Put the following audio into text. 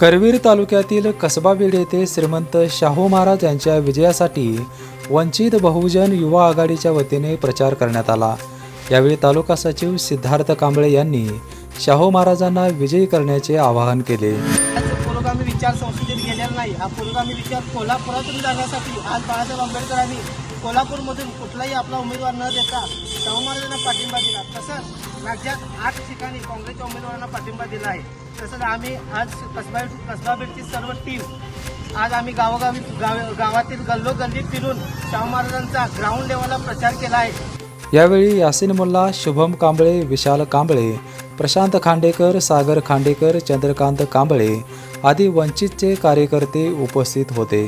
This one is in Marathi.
करवीर तालुक्यातील कसबा बीड येथे श्रीमंत शाहू महाराज यांच्या विजयासाठी वंचित बहुजन युवा आघाडीच्या वतीने प्रचार करण्यात आला. यावेळी तालुका सचिव सिद्धार्थ कांबळे यांनी शाहू महाराजांना विजयी करण्याचे आवाहन केले. पुरोगामी विचार संसदेत गेलेला नाही. हा पुरोगामी विचार कोल्हापुरातून जाण्यासाठी आज बाळासाहेब आंबेडकरांनी कोल्हापूरमधून कुठलाही आपला उमेदवार न देता शाहू महाराजांना पाठिंबा दिला. तसंच राज्यात आठ ठिकाणी काँग्रेसच्या उमेदवारांना पाठिंबा दिला आहे. तसंच आम्ही आज कसबा कसबा बीडची सर्व टीम आज आम्ही गावोगावी गाव गावातील गल्लोगल्ली फिरून शाहू महाराजांचा ग्राउंड लेवलला प्रचार केला आहे. यावेळी यासिन मुल्ला शुभम कांबळे विशाल कांबळे प्रशांत खांडेकर सागर खांडेकर चंद्रकांत कांबळे आदी वंचितचे कार्यकर्ते उपस्थित होते.